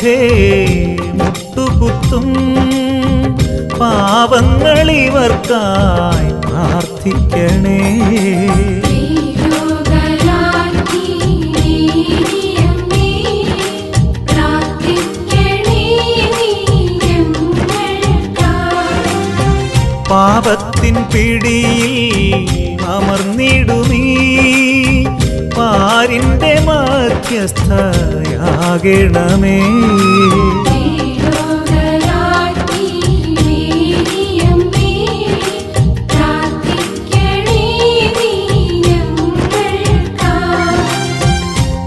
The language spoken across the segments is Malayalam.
തിരുസവിധേ മുട്ടുകുത്തും പാവങ്ങളിവർക്കായി പ്രാർത്ഥിക്കണേ. ത്രിലോകരാജ്ഞി മേരിയമ്മേ പ്രാർത്ഥിക്കണേ പാപത്തിൻ പിടിയിൽ അമർന്നിടുമീ പാരിന്റെ മധ്യസ്ഥയാകണമേ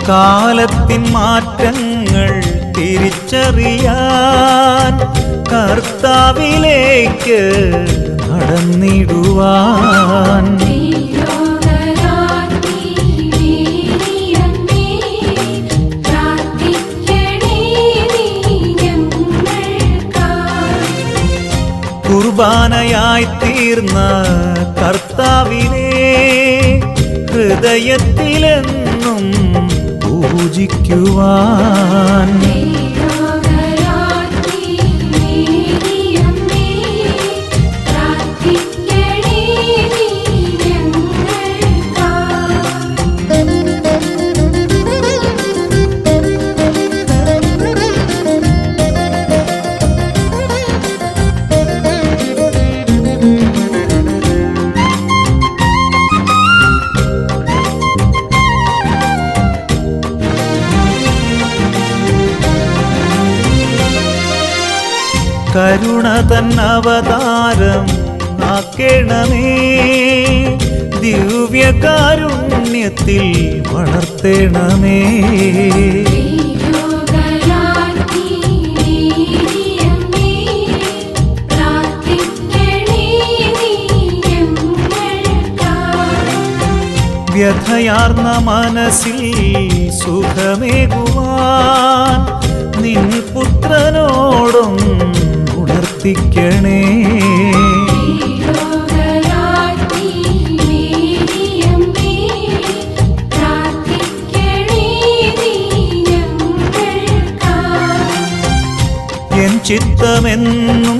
കാലത്തിൻ മാറ്റങ്ങൾ തിരിച്ചറിയാൻ കർത്താവിലേക്ക് നടന്നിടുവാൻ. കുർബാനയായി തീർന്ന കർത്താവിനെ ഹൃദയത്തിലെന്നും പൂജിക്കുവാൻ. കരുണ ആക്കണമേ ദിവ്യകാരുണ്യത്തിൽ വളർത്തേണമേ വ്യഥയാർന്ന മനസ്സിൽ സുഖമേകുവാൻ നിൻ പുത്രനോടും പ്രാർത്ഥിക്കണേ. എൻ ചിത്തമെന്നും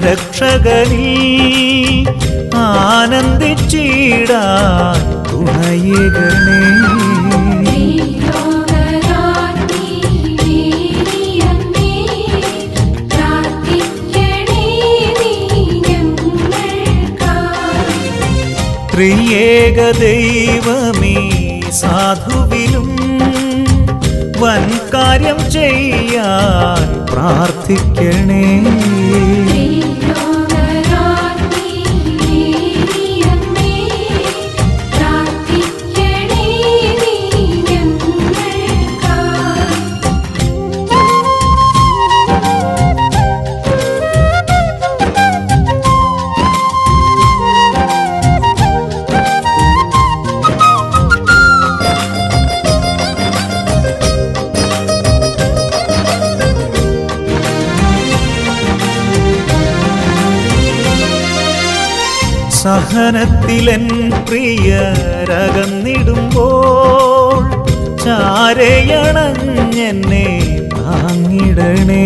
രക്ഷകനിൽ ആനന്ദിച്ചിടാൻ തുണയേകണേ ത്രിയേക ദൈവമേ സാധുവിലും വൻ കാര്യം ചെയ്യാൻ പ്രാർത്ഥിക്കണേ. സഹനത്തിലൻ പ്രിയരകന്നിടുമ്പോൾ ചാരയണഞ്ഞെന്നെ താങ്ങിടണേ.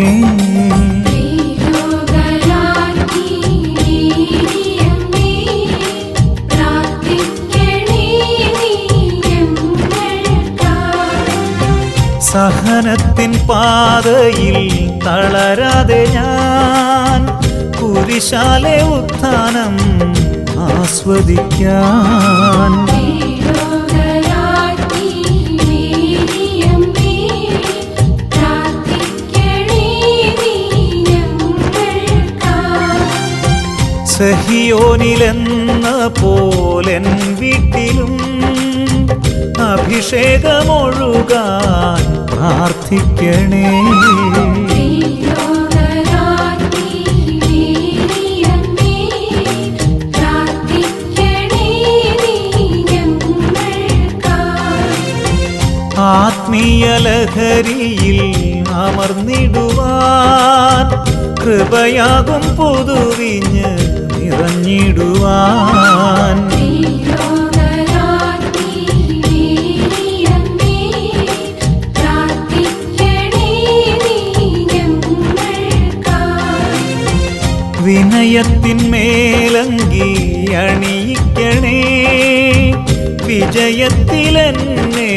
സഹനത്തിൻ പാതയിൽ തളരാതെ ഞാൻ കുരിശാലെ ഉത്ഥാനം ആസ്വദിക്കാൻ. സഹിയോനിലെന്ന പോലെൻ വീട്ടിലും അഭിഷേകമൊഴുകാൻ പ്രാർത്ഥിക്കണേ ആത്മീയ ലഹരിയിൽ അമർന്നിടുവാൻ കൃപയാകും പുതുവിഞ്ഞ് നിറഞ്ഞിടുവാൻ. വിനയത്തിന്മേലങ്കി അണിയിക്കണേ വിജയത്തിലെന്നെ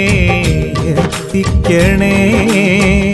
എത്തിക്കണേ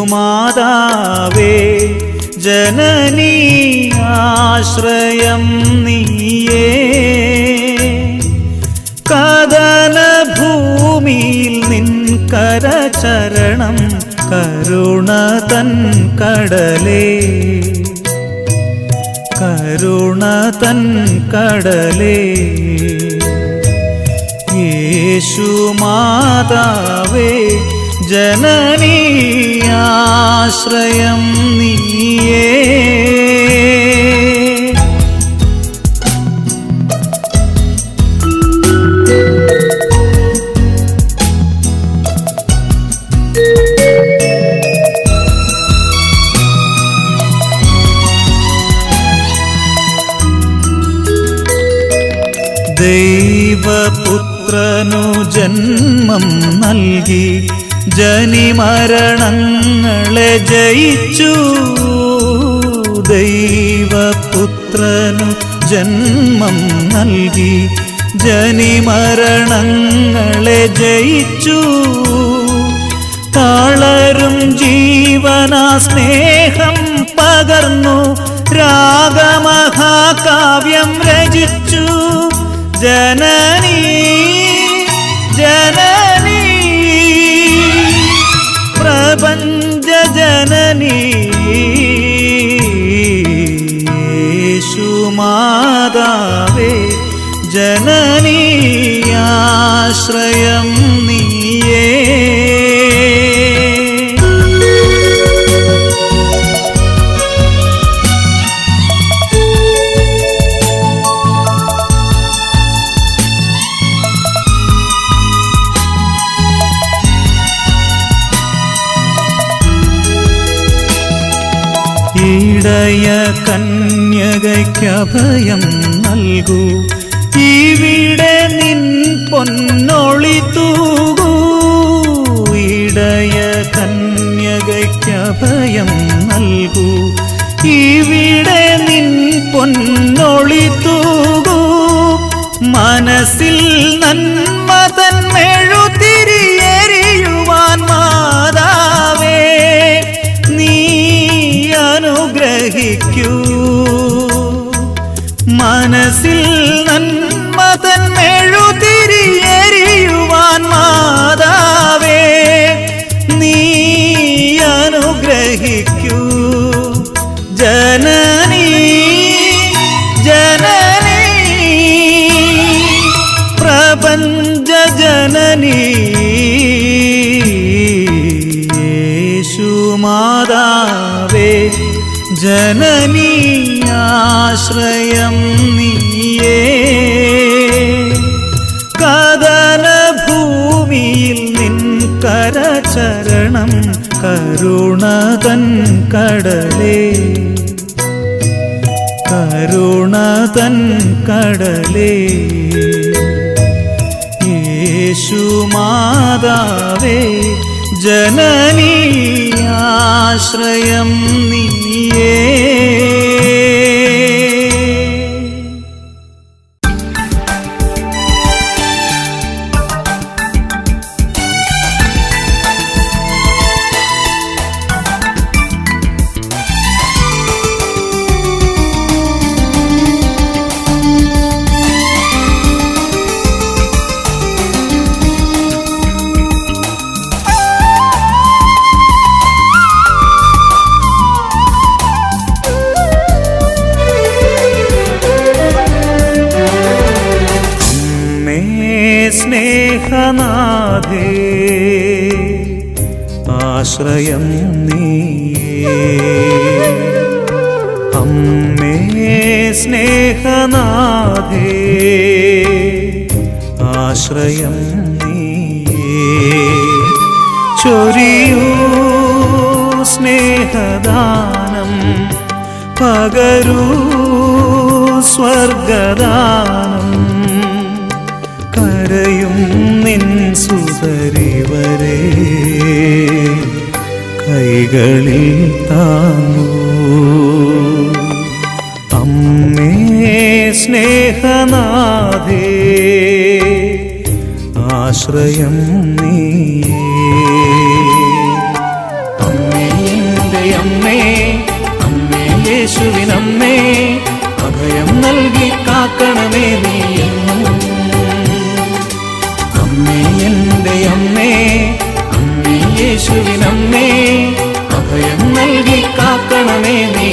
യേശുമാതാവേ ജനനീ ആശ്രയം നീയേ. കഥന ഭൂമിയിൽ നിൻ കരചരണം കരുണ തൻ കടലേ. കരുണ തൻ കടലേ. യേശുമാതാവേ ജനനീ ആശ്രയം നീയേ. ദൈവപുത്രനു ജന്മം നൽകി ജനിമരണങ്ങളെ ജയിച്ചു. ദൈവപുത്രനു ജന്മം നൽകി. ജനിമരണങ്ങളെ ജയിച്ചു. താളരും ജീവനാ സ്നേഹം പകർന്നു. രാഗമഹാകാവ്യം രചിച്ചു. ജനനീ ആശ്രയം നീയേ. ഇടയ കന്യകയ്ക്കഭയം നൽകൂ. മനസ്സിൽ നന്മതൻ മെഴുതിരിയേരിയുവാൻ മാതാവേ നീ അനുഗ്രഹിക്കൂ. മനസ്സിൽ ജനനീ ആശ്രയം നീയേ കദന ഭൂമിയിൽ നിൻ കരചരണം കരുണതൻ കടലേ। കരുണതൻ കടലേ। യേശുമാതാവേ ജനനീ ആശ്രയം സ്നേഹനാഥേ ആശ്രയം നീയേ. സ്നേഹനാഥേ ആശ്രയം നീയേ. ചൊരിയൂ സ്നേഹദാനം പകരൂ സ്വർഗദാനം. സുതരിവരെ കൈകളിൽ താങ്ങൂ. അമ്മേ സ്നേഹനാഥേ ആശ്രയം നീയേ. അമ്മേ അമ്മേ യേശുവിനമ്മേ അഭയം നൽകി കാക്കണമേ നീ. എന്റെ അമ്മേ അമ്മേ യേശുവിനമ്മേ അഭയം നൽകി കാക്കണമേ നീ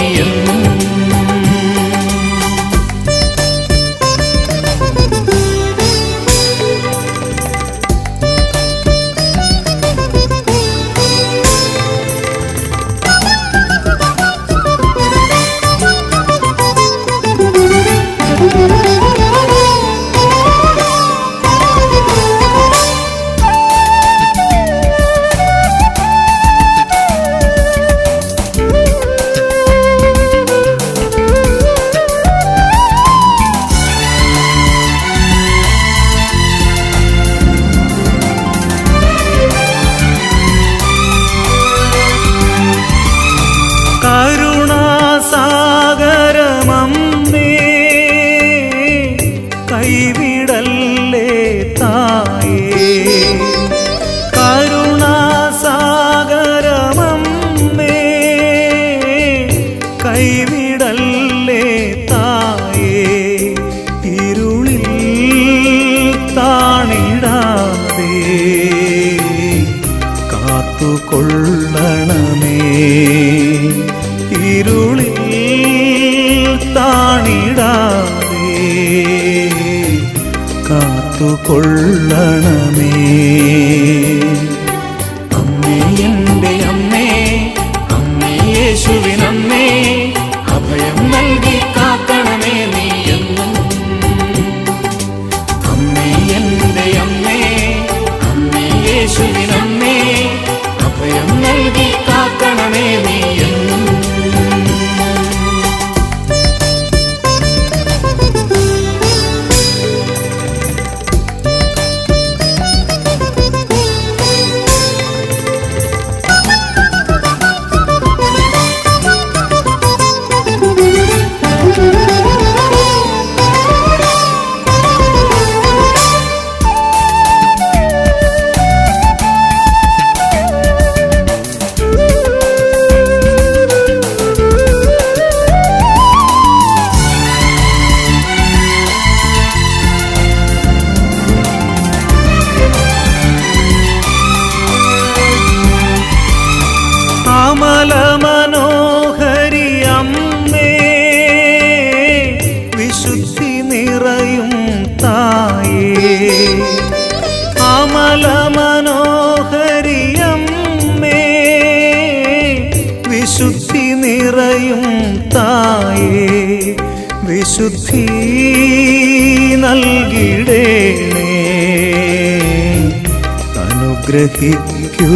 അനുഗ്രഹിക്കൂ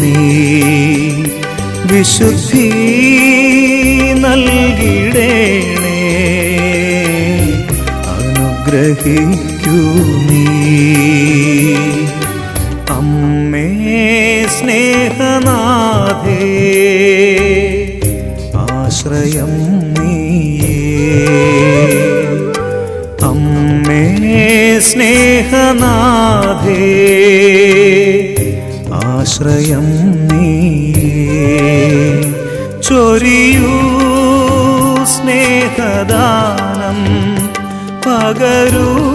നീ വിശുദ്ധി നൽകിടേണേ. അനുഗ്രഹിക്കൂ നീ അമ്മേ സ്നേഹനാഥേ ആശ്രയം നീയേ. അമ്മേ സ്നേഹനാഥേ ആശ്രയം നീയേ. ചൊരിയൂ സ്നേഹദാനം പകരൂ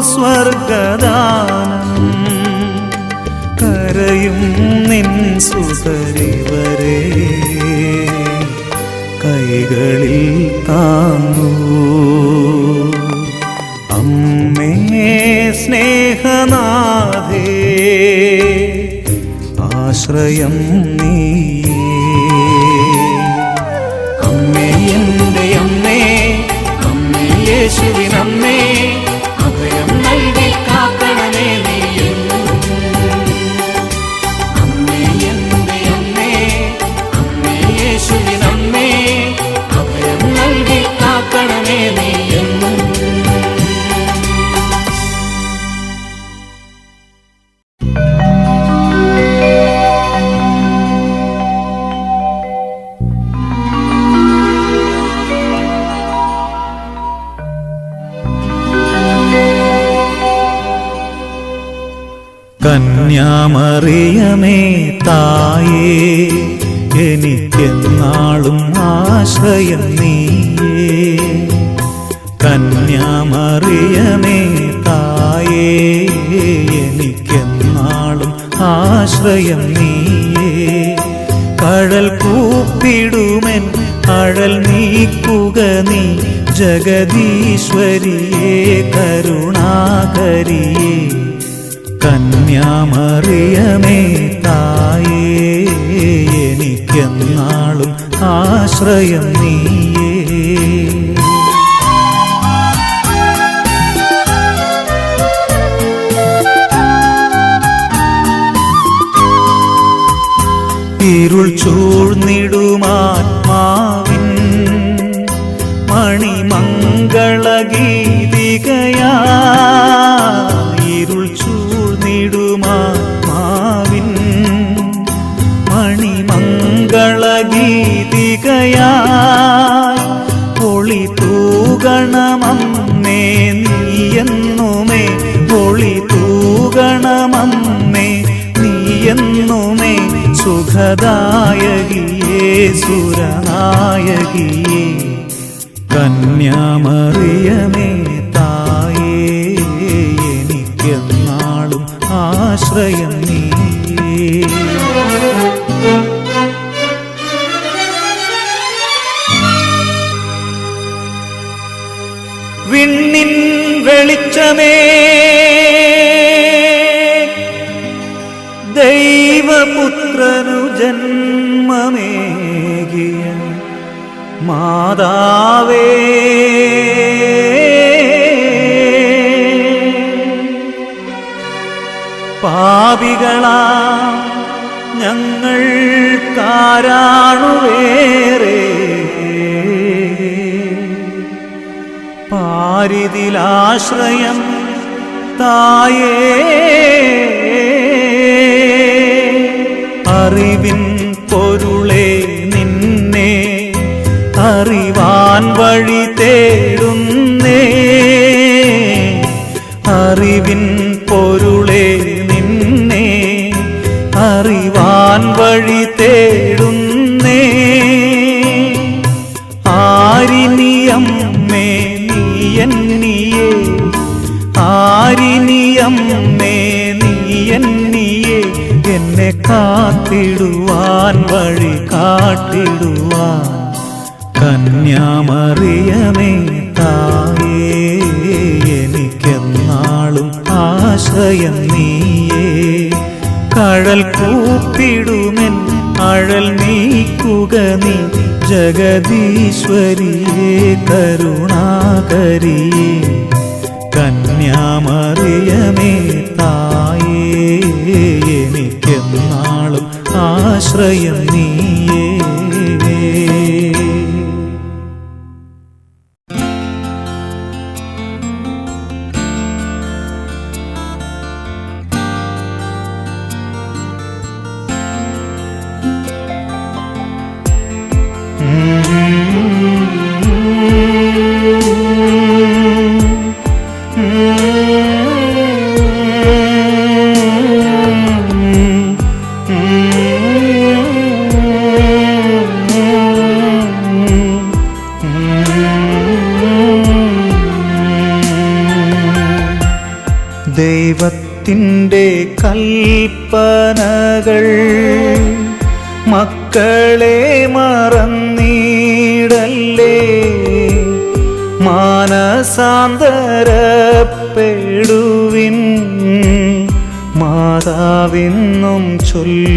സ്വർഗദാനം. കരയും നിൻ സുതരിവരെ. കൈകളിൽ താങ്ങൂ. അമ്മേ സ്നേഹനാഥേ. ആശ്രയം നീയേ ആശ്രയം നീയേ. കഴൽ കൂപ്പിടുമെൻ അഴൽ നീക്കുക നീ. ജഗദീശ്വരിയേ കരുണാകരിയേ. കന്യാമറിയമേ തായേ എനിക്കെന്നാളും ആശ്രയം നീയേ. ഇരുൾ ചൂഴ്ന്നിടുമാത്മാവിൻ മണിമംഗളഗീതികയാ. ഇരുൾ ചൂഴ്ന്നിടുമാത്മാവിൻ മണിമംഗളഗീതികയാ. സുഖദായകിയേ സുരനായകിയേ കന്യാമറിയമേ തായേ എനിക്കെന്നാളും ആശ്രയം നീയേ വിണ്ണിൻ വെളിച്ചമേ ജന്മമേകിയ മാതാവേ. പാപികളാ ഞങ്ങൾ കാരാണുവേറെ. പാരിതിലാശ്രയം തായേ. അറിവിൻ പൊരുളെ നിന്നെ അറിവാൻ വഴി വഴി കാട്ടിടുവാൻ കന്യാമറിയമേ തായേ എനിക്കെന്നാളും ആശ്രയം നീയേ. കഴൽ കൂപ്പിടുമെൻ അഴൽ നീക്കുക നീ ജഗദീശ്വരിയേ കരുണാകരിയേ. കന്യാമറിയമേ തായേ ആശ്രയം നീയേ. കൽപ്പനകൾ മക്കളെ മറന്നീടല്ലേ? മാനസാന്തരപ്പെടുവിൻ മാതാവിന്നും ചൊല്ലിടുന്നു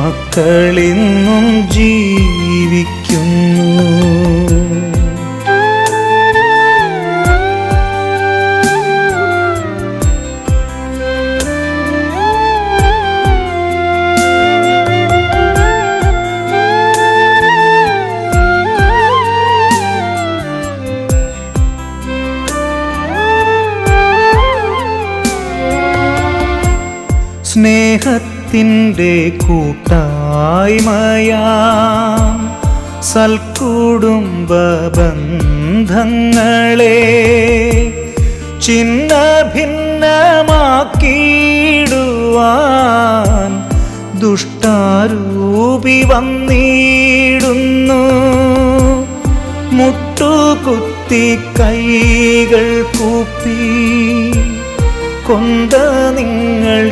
മക്കളിന്നും ജീവിക്കുന്നു. സ്നേഹത്തിന്റെ കൂട്ടായ്മയാ. സൽക്കുടുംബ ബന്ധങ്ങളെ ചിന്ന ഭിന്നമാക്കിയിടുവാൻ ദുഷ്ടാരൂപി വന്നിടുന്നു. മുട്ടുകുത്തി കൈകൾ കൂപ്പി കൊണ്ട നിങ്ങൾ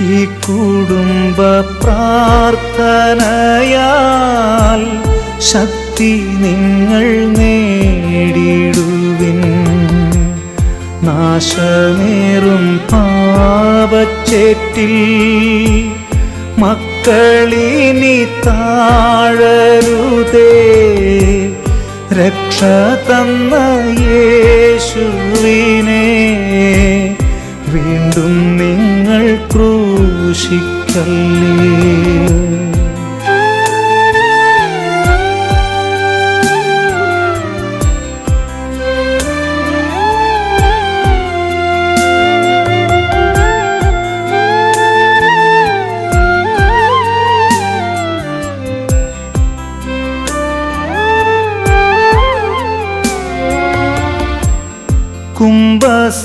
ഈ കുടുംബ പ്രാർത്ഥനയാൽ ശക്തി നിങ്ങൾ നേടിടുവിൻ. നാശമേറും പാപച്ചേറ്റിൽ മക്കളിനി താഴരുതേ. രക്ഷ തന്ന യേശുവിനെ വീണ്ടും നിങ്ങൾ ക്രൂശിക്കല്ലേ?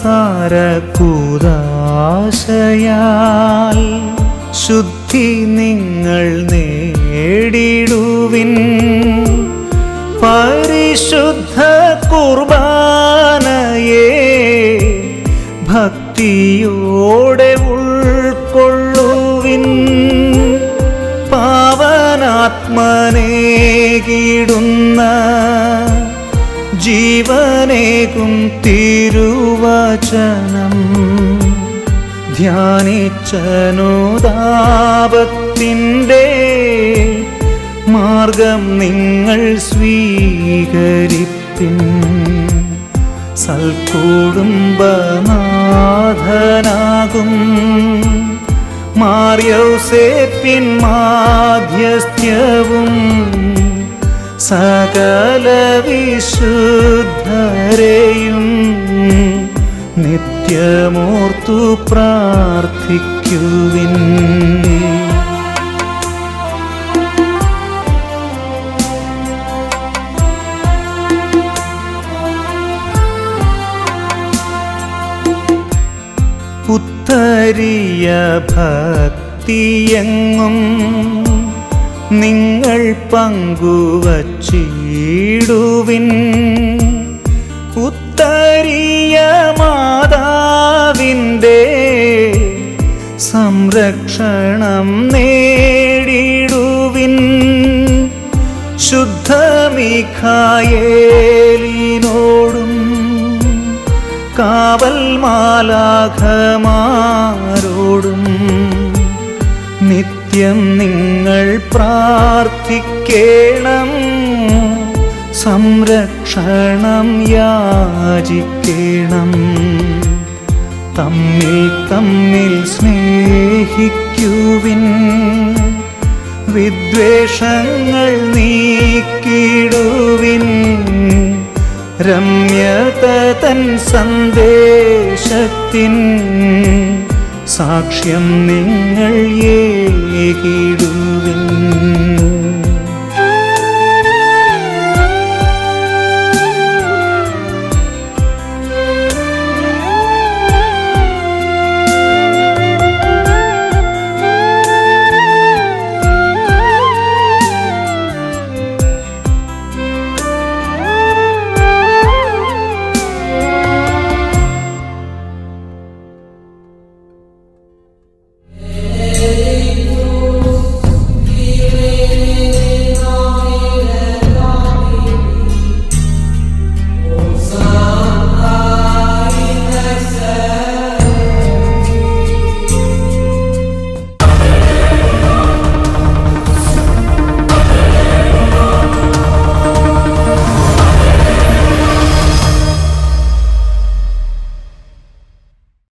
കുംഭസാര കൂതാശയാൽ ശുദ്ധി നിങ്ങൾ നേടിടുവിൻ. പരിശുദ്ധ കുർബാനയെ ഭക്തിയോടെ ഉൾക്കൊള്ളുവിൻ. പാവനാത്മനേകിടുന്ന ജീവനേകും തിരുവചനം. ധ്യാനിച്ചനുതാപത്തിന്റെ മാർഗം നിങ്ങൾ സ്വീകരിപ്പിൻ. സൽക്കുടുംബനാഥനാകും സേപ്പിൻ മാധ്യസ്ഥ്യവും സകല വിശുദ്ധരെയും നിത്യമോർത്തു പ്രാർത്ഥിക്കുവിൻ. പുത്തരിയ ഭക്തിയെങ്ങും നിങ്ങൾ പങ്കുവച്ചിടുവിൻ. ഉത്തരീയ മാതാവിന്റെ സംരക്ഷണം നേടിടുവിൻ. ശുദ്ധമിഖായേലിനോടും കാവൽ മാലാഖമാരോടും നിത്യം നിങ്ങൾ പ്രാർത്ഥിക്കേണം. സംരക്ഷണം യാചിക്കണം. തമ്മിൽ തമ്മിൽ സ്നേഹിക്കുവിൻ. വിദ്വേഷങ്ങൾ നീക്കിടുവിൻ രമ്യത തൻ സന്ദേശത്തിൻ. സാക്ഷ്യം നിങ്ങൾ ഏകിടുവിൻ.